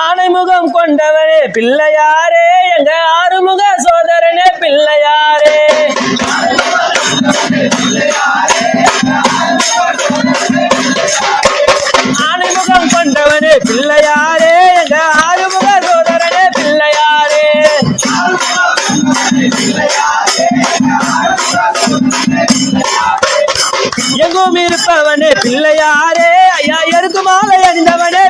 ஆனைமுகம் கொண்டவனே பிள்ளையாரே எங்க ஆறுமுக சோதரனே பிள்ளையாரே. ஆனைமுகம் கொண்டவனே பிள்ளையாரே எங்க ஆறுமுக சோதரனே பிள்ளையாரே. எங்கும் இருப்பவனே பிள்ளையாரே. ஐயா எருக்கு மாலை அணிந்தவனே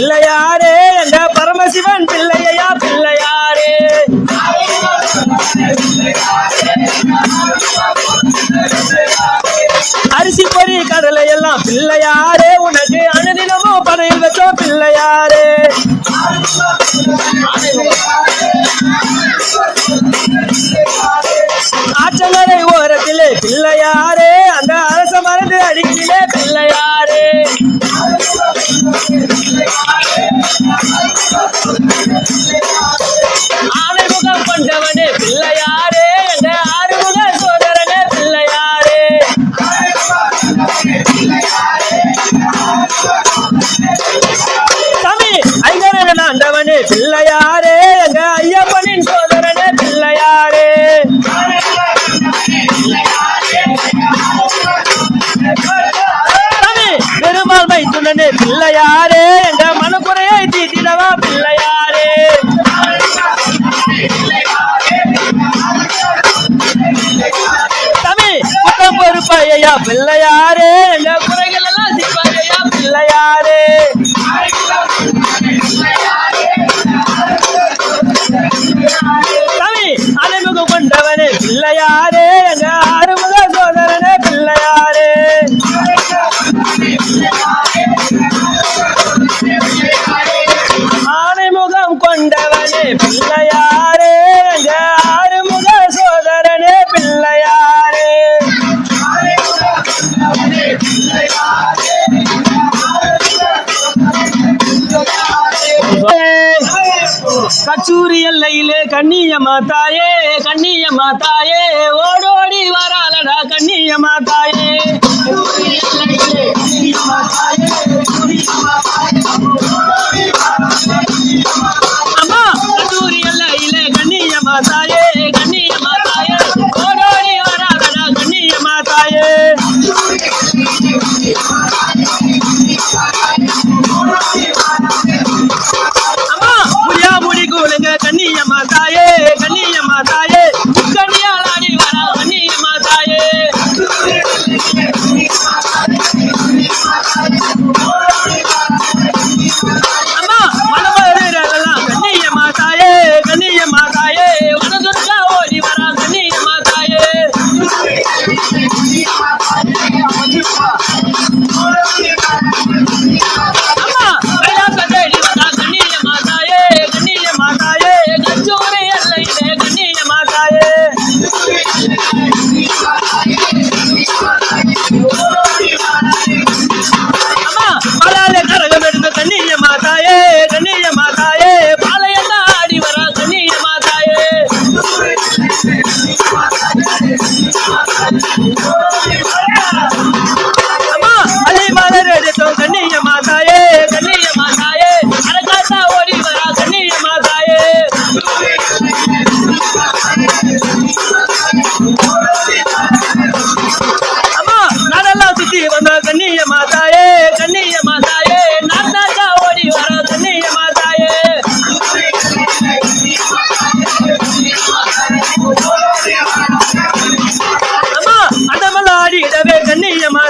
பிள்ளையாரே எங்க பரமசிவன் சாமி ஐங்கரன் ஆண்டவனே பிள்ளையாரே எங்க ஐயப்பனின் சோதரனே பிள்ளையாரே. சாமி பெருமாள் வைத்துள்ளனே பிள்ளையாரே எங்க மனக்குறையை தீட்டிடவா பிள்ளையாரே. சாமி பொறுப்பையா பிள்ளையாரே எங்க குறை பிள்ளையாரே கண்ணியம்மா தாயே கண்ணியம்மா தாயே ஓடோடி வராலடா கண்ணியம்மா தாயே அம்மா கல்லூரி அல்ல இல்லை கண்ணியம்மா தாயே நாடெல்லாம் சுத்தி வந்த கண்ணிய மாதாயே கண்ணியம்மா தாயே நாட்டாக்கா ஓடி வர கண்ணிய மாதாயே. அம்மா அடமலாடிடவே கண்ணிய மாதா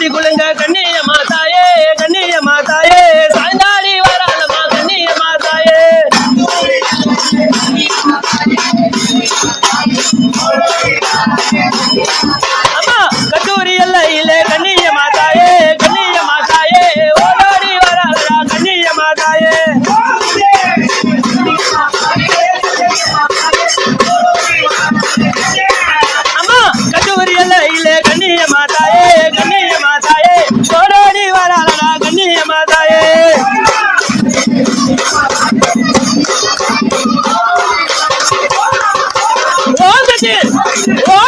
கூடி குழுங்க கண்ணிய மாதாயே கண்ணிய மாதாயே. சாய்ந்தாடி வராளமா கண்ணிய மாதாயே. அம்மா கட்டூரி எல்லையில கண்ணிய மாதாயே கண்ணிய மாதாயே. ஓடாடி வராளா கண்ணிய மாதாயே. அம்மா கட்டூரி எல்லையில கண்ணிய மாதாயே. oh!